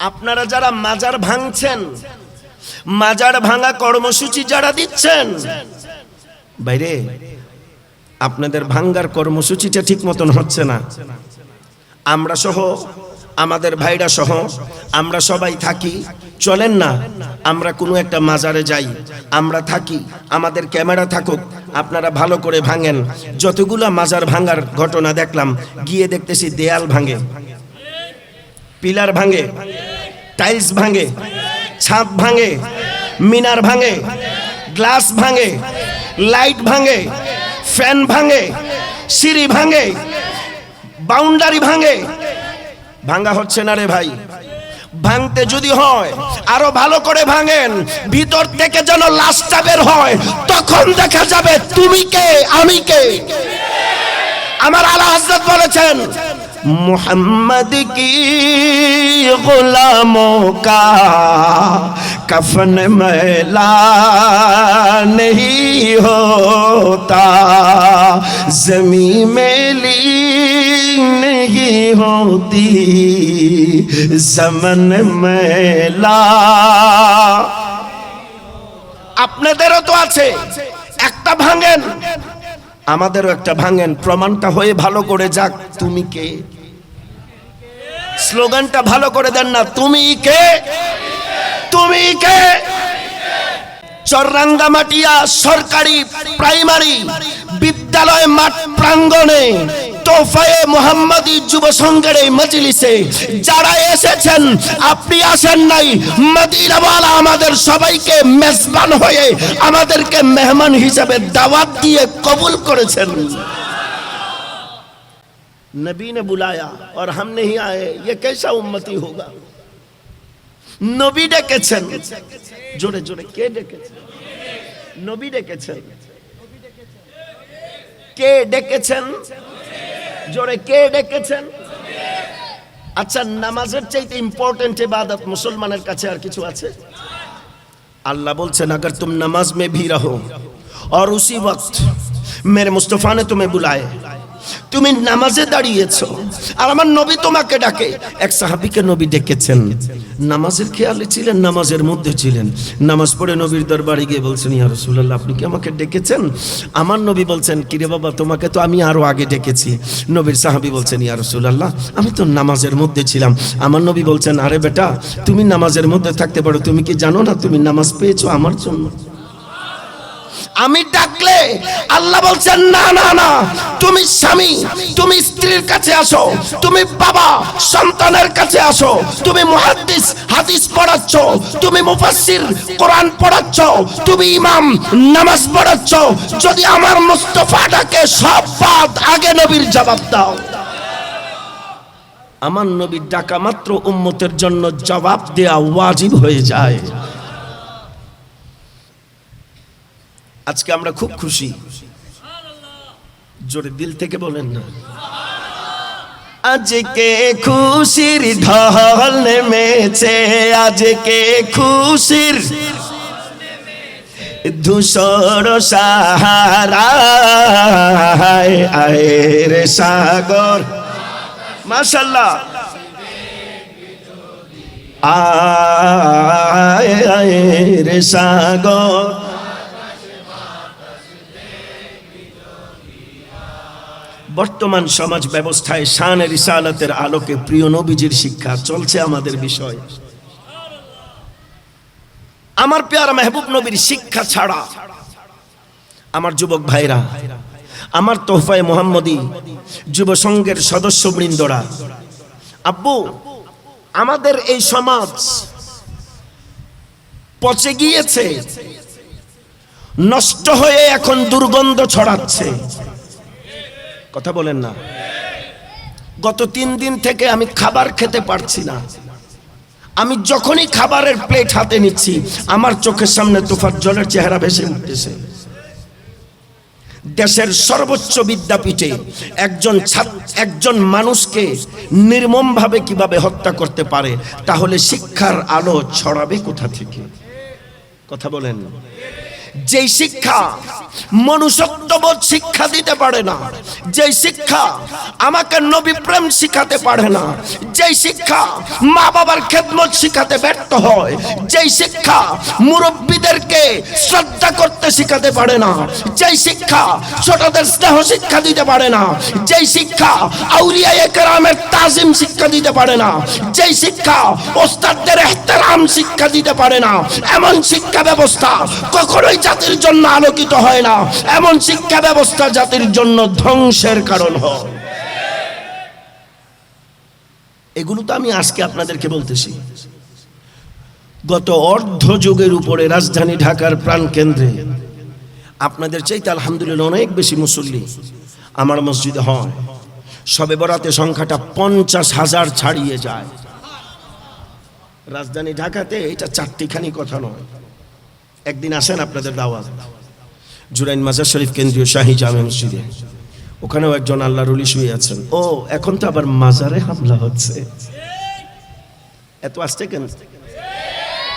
আপনারা যারা মাজার ভাঙছেন, মাজার ভাঙা কর্মসূচি যারা দিচ্ছেন, বাইরে, আপনাদের ভাঙ্গার কর্মসূচিটা ঠিক মতন হচ্ছে না। আমরা সহ, আমাদের ভাইরা সহ, আমরা সবাই থাকি। চলেন না, আমরা কোনো একটা মাজারে যাই, আমরা থাকি, আমাদের ক্যামেরা থাকুক, আপনারা ভালো করে ভাঙেন। যতগুলো মাজার ভাঙার ঘটনা দেখলাম, গিয়ে দেখতেছি দেয়াল ভাঙে, পিলার ভাঙে টাইলস ভাঙে, ছাদ ভাঙে, মিনার ভাঙে, গ্লাস ভাঙে, লাইট ভাঙে, ফ্যান ভাঙে, সিঁড়ি ভাঙে, বাউন্ডারি ভাঙে। ভাঙা হচ্ছে না রে ভাই। ভাঙতে যদি হয়, আরও ভালো করে ভাঙেন, ভিতর থেকে যেন লাশটা বের হয়, তখন দেখা যাবে তুমি কে, আমি কে। আমার আলা হজরত বলেছেন محمد کی غلاموں کا کفن میلا نہیں ہوتا زمین میلی نہیں ہوتی زمن میلا আপনাদেরও তো আছে একটা ভাঙেন আমাদেরও একটা ভাঙেন প্রমাণটা হয়ে ভালো করে যাক তুমি কে স্লোগানটা ভালো করে দেন না, তুমি কে? তুমি কে? চররাঙ্গামাটিয়া সরকারি প্রাইমারি বিদ্যালয় মাঠ প্রাঙ্গণে তোফায়ে মোহাম্মদী যুব সংঘের এই মজলিসে যারা এসেছেন, আপনি আসেন নাই, মদিনাওয়ালা আমাদের সবাইকে মেজবান হয়ে আমাদেরকে মেহমান হিসেবে দাওয়াত দিয়ে কবুল করেছেন। نبی نے بلایا اور ہم نہیں آئے، یہ کیسا امتی ہوگا؟ نبی ڈیکیچن جڑے جڑے، کے ڈیکیچن نبی ڈیکیچن کے ڈیکیچن جوڑے کے ڈیکیچن আচ্ছা নামাজের চাইতে ইম্পর্টেন্ট ইবাদত মুসলমানের কাছে আর কিছু আছে؟ আল্লাহ বলছেন اگر تم نماز میں بھی رہو اور اسی وقت میرے مصطفیٰ نے تمہیں بلائے তুমি নামাজে দাঁড়িয়েছো। আর আমার নবী তোমাকে ডাকে। এক সাহাবিকে নবী ডেকেছেন। নামাজের খেয়ালে ছিলেন, নামাজের মধ্যে ছিলেন। নামাজ পড়ে নবীর দরবারে গিয়ে বলছেন, ইয়া রাসূলুল্লাহ, আপনি কি আমাকে ডেকেছেন? আমার নবী বলছেন, কিরে বাবা, তোমাকে তো আমি আরও আগে ডেকেছি। নবীর সাহাবী বলছেন, ইয়া রাসূলুল্লাহ, আমি তো নামাজের মধ্যে ছিলাম। আমার নবী বলছেন, আরে বেটা, তুমি নামাজের মধ্যে থাকতে পারো। তুমি কি জানো না তুমি নামাজ পেয়েছ আমার জন্য? আমি ডাকলে আল্লাহ বলছেন, না না না, তুমি স্বামী, তুমি স্ত্রীর কাছে আসো, তুমি বাবা সন্তানের কাছে আসো, তুমি মুহাদ্দিস, হাদিস পড়াচ্ছ, তুমি মুফাসসির, কোরআন পড়াচ্ছ, তুমি ইমাম, নামাজ পড়াচ্ছ, যদি আমার মুস্তফা ডাকে সব বাদ আগে নবীর জবাব দাও। আমার নবীর ডাকা মাত্র উম্মতের জন্য জবাব দেয়া ওয়াজিব হয়ে যায়। আজকে আমরা খুব খুশি। জোরে দিল থেকে বলেন না। আজকে খুশির ঢল নেমেছে, আজকে খুশির ধূসর সাহারা আয়ের সাগর। মাশাল্লাহ আয়, আয়ের সাগর। বর্তমান সমাজ ব্যবস্থায় শানের ইসালতের আলোকে প্রিয় নবীজির শিক্ষা চলছে আমাদের বিষয়। আমার পেয়ারা মেহবুব নবীর শিক্ষা ছাড়া আমার যুবক ভাইরা, আমার তোহফায় মোহাম্মদী যুব সংঘের সদস্যবৃন্দরা, আব্বু, আমাদের এই সমাজ পচে গিয়েছে, নষ্ট হয়ে এখন দুর্গন্ধ ছড়াচ্ছে। কথা বলেন না। গত তিন দিন থেকে আমি খাবার খেতে পারছি না। আমি যখনই খাবারের প্লেট হাতে নিচ্ছি, আমার চোখের সামনে তোফার জলের চেহারা ভেসে উঠতেছে। দেশের সর্বোচ্চ বিদ্যাপীঠে একজন একজন মানুষকে নির্মমভাবে কীভাবে হত্যা করতে পারে, তাহলে শিক্ষার আলো ছড়াবে কোথা থেকে? কথা বলেন। যেই শিক্ষা মনুষ্যত্ববোধ শিক্ষা দিতে পারে না যেই শিক্ষা আমাকে নবী প্রেম শিখাতে পারে না যেই শিক্ষা মা বাবার খেদমত শিখাতে ব্যর্থ হয় যেই শিক্ষা মুরব্বীদেরকে শ্রদ্ধা করতে শিখাতে পারে না যেই শিক্ষা ছোটদের স্নেহ শিক্ষা দিতে পারে না যেই শিক্ষা আউলিয়া একরামের তাজিম শিক্ষা দিতে পারে না যেই শিক্ষা ওস্তাদদের এহতেরাম শিক্ষা দিতে পারে না, এমন শিক্ষা ব্যবস্থা কখনোই জাতির জন্য আলোকিত হয় না, এমন শিক্ষা ব্যবস্থা জাতির জন্য ধ্বংসের কারণ হয়। এগুলো তো আমি আজকে আপনাদেরকে বলতেছি। গত অর্ধ যুগের উপরে রাজধানী ঢাকার প্রাণকেন্দ্রে আপনাদের চাইতে আলহামদুলিল্লাহ অনেক বেশি মুসল্লি আমার মসজিদে হয় সবে বরাতে সংখ্যাটা পঞ্চাশ হাজার ছাড়িয়ে যায়। রাজধানী ঢাকাতে এটা চারটিখানি কথা নয়। একদিন আসেন আপনাদের দাওয়াত। জুরাইন মাজার শরীফ কেন্দ্রীয় শাহী জামে মসজিদে। ওখানেও একজন আল্লাহ রুলি শুয়ে আছেন। ও, এখন তো আবার মাজারে হামলা হচ্ছে। এত আসছে কেন?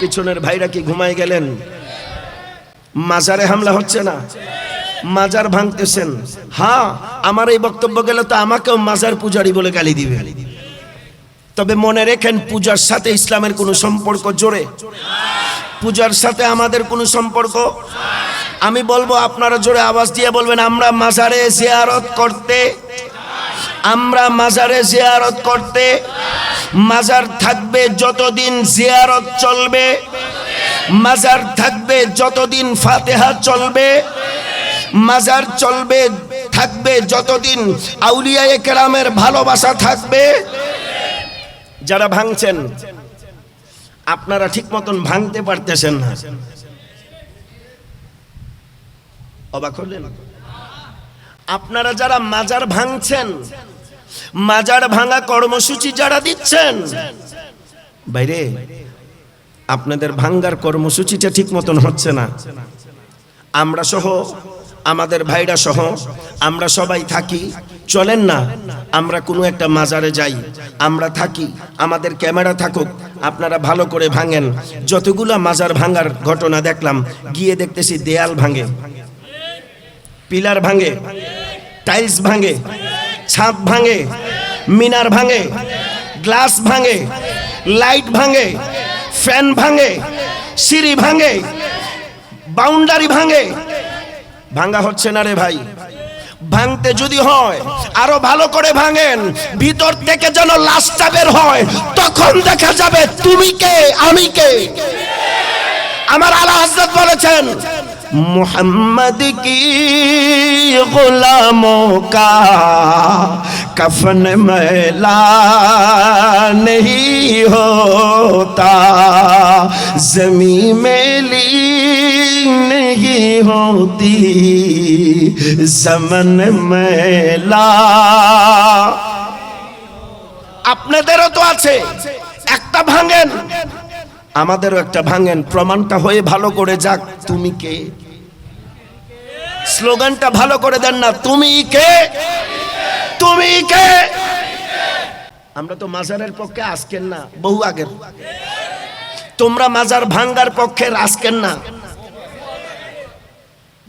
পিছনের ভাইরা কি ঘুমাই গেলেন? মাজারে হামলা হচ্ছে না। মাজার ভাঙতেছেন। হ্যাঁ আমার এই বক্তব্য গেলে তো আমাকেও মাজার পূজারি বলে গালি দিবে। তবে মনে রেখেন, পূজার সাথে ইসলামের কোনো সম্পর্ক জোরে। পূজার সাথে আমাদের কোনো সম্পর্ক? আমি বলব, আপনারা জোরে আওয়াজ দিয়ে বলবেন, আমরা মাজারে জিয়ারত করতে, আমরা মাজারে জিয়ারত করতে, মাজার থাকবে যতদিন জিয়ারত চলবে, মাজার থাকবে যতদিন ফাতেহা চলবে, মাজার চলবে, থাকবে যতদিন আউলিয়া কেরামের ভালোবাসা থাকবে যারা ভাঙছেন, আপনারা ঠিক মতন ভাঙতে পারতেছেন না। অবাক হলেন? আপনারা যারা মাজার ভাঙছেন, মাজার ভাঙা কর্মসূচি যারা দিচ্ছেন, বাইরে, আপনাদের ভাঙ্গার কর্মসূচিটা ঠিক মতন হচ্ছে না। আমরা সহ, আমাদের ভাইরা সহ, আমরা সবাই থাকি, চলেন না। আমরা কোনো একটা মাজারে যাই, আমরা থাকি, আমাদের ক্যামেরা থাকুক, আপনারা ভালো করে ভাঙেন। যতগুলো মাজার ভাঙার ঘটনা দেখলাম, গিয়ে দেখতেছি দেয়াল ভাঙে, পিলার ভাঙে, টাইলস ভাঙে, ছাদ ভাঙে, মিনার ভাঙে, গ্লাস ভাঙে, লাইট ভাঙে, ফ্যান ভাঙে, সিঁড়ি ভাঙে, বাউন্ডারি ভাঙে। ভাঙা হচ্ছে না রে ভাই। ভাঙতে যদি হয় আরো ভালো করে ভাঙেন ভিতর থেকে যেন লাশটা বের হয় তখন দেখা যাবে তুমি কে আমি কে আমার আলা হজরত বলেছেন মোহাম্মদ কি গোলামों का कफन मैला नहीं होता जमी मेली नहीं होती जमन मैला আপনাদেরও তো আছে একটা ভাঙেন আমাদেরও একটা ভাঙেন প্রমাণটা হয়ে ভালো করে যাক তুমি কে স্লোগানটা ভালো করে দেন না তুমি কে তুমি কে আমরা তো মাজারের পক্ষে আজকের না বহু আগের তোমরা মাজার ভাঙ্গার পক্ষে আজকের না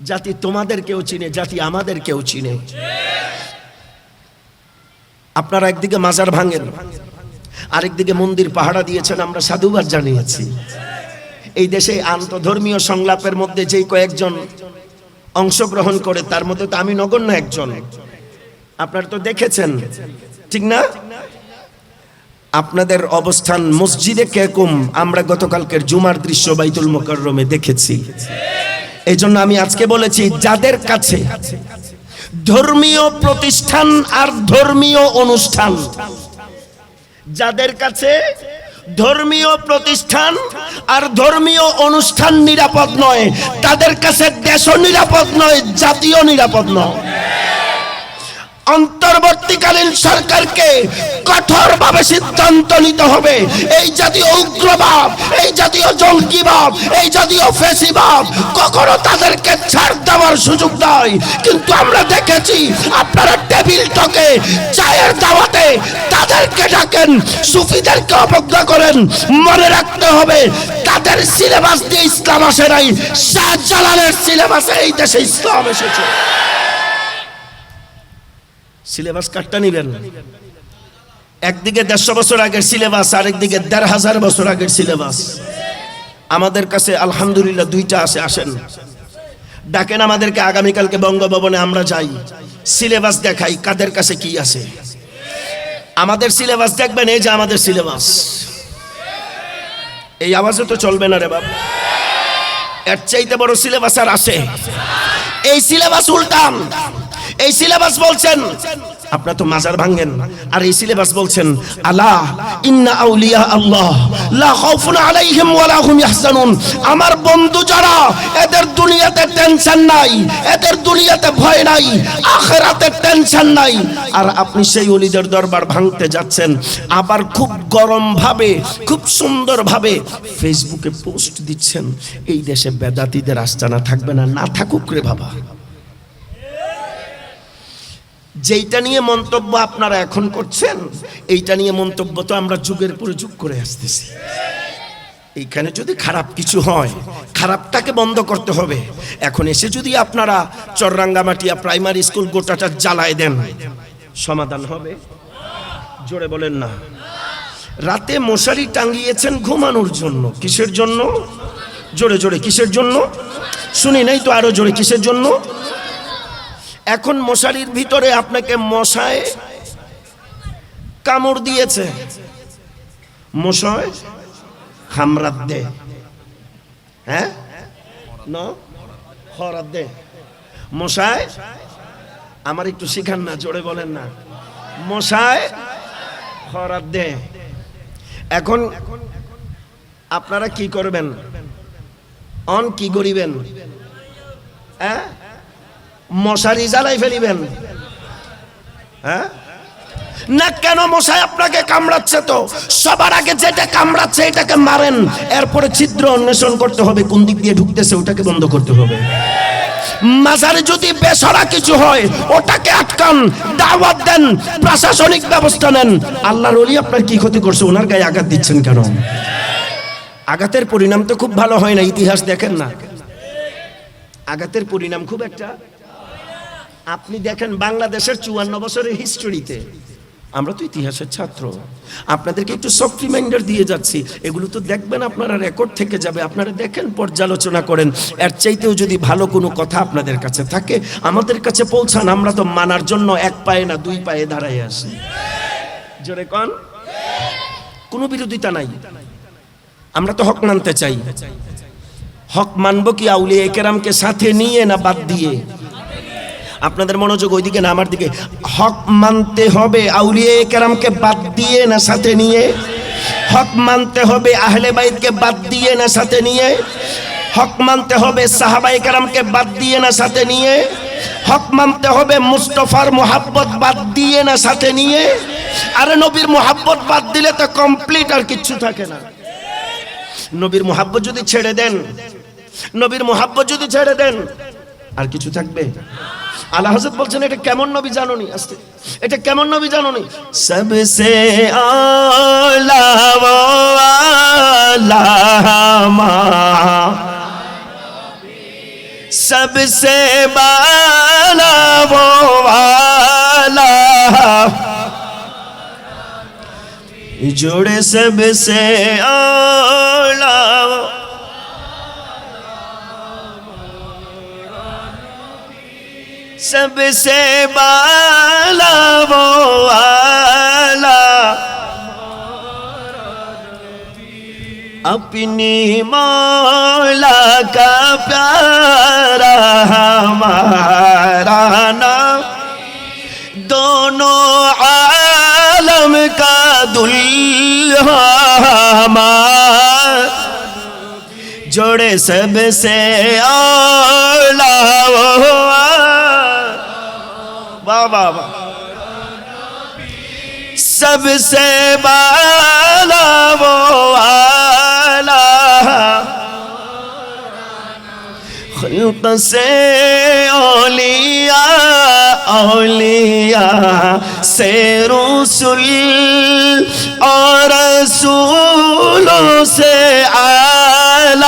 জাতি তোমাদের কেউ চিনে, জাতি আমাদের কেউ চিনে। আপনারা একদিকে মাজার ভাঙেন, আরেকদিকে মন্দির পাহারা দিয়েছেন, আমরা সাধুবাদ জানিয়েছি। এই দেশে আন্তধর্মীয় সংলাপের মধ্যে যেই কয়েকজন অংশগ্রহণ করে, তার মধ্যে তো আমি নগণ্য একজন। আপনারা তো দেখেছেন, ঠিক না? আপনাদের অবস্থান মসজিদে কেকুম, আমরা গতকালকের জুমার দৃশ্য বাইতুল মোকাররমে দেখেছি। এই জন্য আমি আজকে বলেছি, যাদের কাছে ধর্মীয় প্রতিষ্ঠান আর ধর্মীয় অনুষ্ঠান, যাদের কাছে ধর্মীয় প্রতিষ্ঠান আর ধর্মীয় অনুষ্ঠান নিরাপদ নয়, তাদের কাছে দেশও নিরাপদ নয় জাতীয় নিরাপদ নয়। অন্তর্বর্তীকালীন সরকারকে কঠোরভাবে সিদ্ধান্ত নিতে হবে। এই জাতীয় উগ্রবাদ, এই জাতীয় জঙ্গিবাদ, এই জাতীয় ফেসিবাদ কখনো তাদেরকে ছাড় দেওয়ার সুযোগ নয়। কিন্তু আমরা দেখেছি আপনারা টেবিল টকে চায়ের দাওয়াতে তাদেরকে ডাকেন, সুফিদেরকে অবজ্ঞা করেন। মনে রাখতে হবে, তাদের সিলেবাস দিয়ে ইসলাম আসে নাই। শাহজালালের সিলেবাসে এই দেশে ইসলাম এসেছে। সিলেবাস কাটটা নিবেন। একদিকে দেড়শো বছর আগের সিলেবাস, আরেকদিকে দেড় হাজার বছর আগের সিলেবাস। আমাদের কাছে আলহামদুলিল্লাহ দুইটা আসে আসেন। ডাকেন আমাদেরকে, আগামীকালকে বঙ্গভবনে আমরা যাই। সিলেবাস দেখাই, কাদের কাছে কি আছে। আমাদের সিলেবাস দেখবেন, এই যে আমাদের সিলেবাস। এই আওয়াজে তো চলবে না রে বাবা এর চাইতে বড় সিলেবাস আর আসে এই সিলেবাস উল্টান। এই সিলেবাস বলছেন। আপনারা তো মাজার ভাঙেন। আর এই সিলেবাস বলছেন আল্লাহ ইন্না আউলিয়া আল্লাহ, লা খাউফুন আলাইহিম ওয়ালা হুম ইয়াহজানুন। আমার বন্ধু যারা, এদের দুনিয়াতে টেনশন নাই, এদের দুনিয়াতে ভয় নাই, আখিরাতে টেনশন নাই। আর আপনি সেই ওলিদের দরবার ভাঙতে যাচ্ছেন, আবার খুব গরম ভাবে খুব সুন্দর ভাবে ফেসবুকে পোস্ট দিচ্ছেন, এই দেশে বেদাতিদের আস্তানা থাকবে না না থাকুক রে বাবা। যেইটা নিয়ে মন্তব্য আপনারা এখন করছেন, এইটা নিয়ে মন্তব্য তো আমরা যুগের পরে যুগ করে আসতেছি। এইখানে যদি খারাপ কিছু হয়, খারাপটাকে বন্ধ করতে হবে। এখন এসে যদি আপনারা চররাঙ্গামাটিয়া প্রাইমারি স্কুল গোটাটা জ্বালায় দেন, সমাধান হবে? জোরে বলেন না। রাতে মশারি টাঙ্গিয়েছেন ঘুমানোর জন্য। কিসের জন্য? জোরে জোরে, কিসের জন্য? শুনি নাই তো আরও জোরে, কিসের জন্য? এখন মশারির ভিতরে আপনাকে মশায় কামড় দিয়েছে। মশায় হামরাত দে হ্যাঁ? ন? হরাত দে মশায়, আমার একটু শিখান না, জোরে বলেন না। মশায় হরাত দে এখন আপনারা কি করবেন? অন কি করিবেন হ্যাঁ? মশারি জ্বালাই ফেলিবেন। হ্যাঁ? না কেন মশাই আপনাকে কামড়াচ্ছে তো? সবার আগে যেটা কামড়াচ্ছে এটাকে মারেন, এরপরে ছিদ্র অন্বেষণ করতে হবে, কোন দিক দিয়ে ঢুকতেছে ওটাকে বন্ধ করতে হবে। যদি বেসরা কিছু হয়, ওটাকে আটকান, দাওয়াত দেন, প্রশাসনিক ব্যবস্থা নেন। আল্লাহর ওলি আপনার কি ক্ষতি করছে, ওনার গায়ে আঘাত দিচ্ছেন কেন? আঘাতের পরিণাম তো খুব ভালো হয় না, ইতিহাস দেখেন না। আঘাতের পরিণাম খুব একটা আপনি দেখেন বাংলাদেশের চুয়ান্ন বছরের হিস্টোরিতে আমরা তো ইতিহাসের ছাত্র। আপনাদেরকে একটু সফট রিমাইন্ডার দিয়ে যাচ্ছি। এগুলো তো দেখবেন আপনারা রেকর্ড থেকে যাবে। আপনারা দেখেন, পর্যালোচনা করেন। এর চাইতেও যদি ভালো কোনো কথা আপনাদের কাছে থাকে, আমাদের কাছে পৌঁছান। আমরা তো মানার জন্য এক পায়ে না, দুই পায়ে দাঁড়াই আসি জোরে কন? কোনো বিরোধিতা নাই। আমরা তো হক মানতে চাই। হক মানবো কি আউলিয়া কেরামকে সাথে নিয়ে না বাদ দিয়ে? আপনাদের মনোযোগ ওইদিকে না, আমার দিকে। হক মানতে হবে আউলিয়ে কেরামকে বাদ দিয়ে না, সাথে নিয়ে। হক মানতে হবে আহলে বাইতকে বাদ দিয়ে না, সাথে নিয়ে। হক মানতে হবে সাহাবাই কেরামকে বাদ দিয়ে না, সাথে নিয়ে। হক মানতে হবে মুস্তফার মোহাব্বত বাদ দিয়ে না, সাথে নিয়ে। আরে নবীর মোহাব্বত বাদ দিলে তো কমপ্লিট আর কিচ্ছু থাকে না। নবীর মোহাব্বত যদি ছেড়ে দেন, নবীর মোহাব্বত যদি ছেড়ে দেন, আর কিছু থাকবে? আল্লাহ হজরত বলছেন এটা কেমন নবী জানোনি আস্তে এটা কেমন নবী জানোনি সবসে আলা वो आला हमारा सबसे बाला वो वाला जोड़े सबसे आला سب سے بالا وہ آلہ۔ اپنی مولا کا پیارا ہمارا نام۔ دونوں عالم کا دلہا ہمارا۔ جوڑے سب سے آ واہ سب سے بالا وہ آلا خلق سے اولیاء اولیاء، سے رسول اور رسولوں سے عالم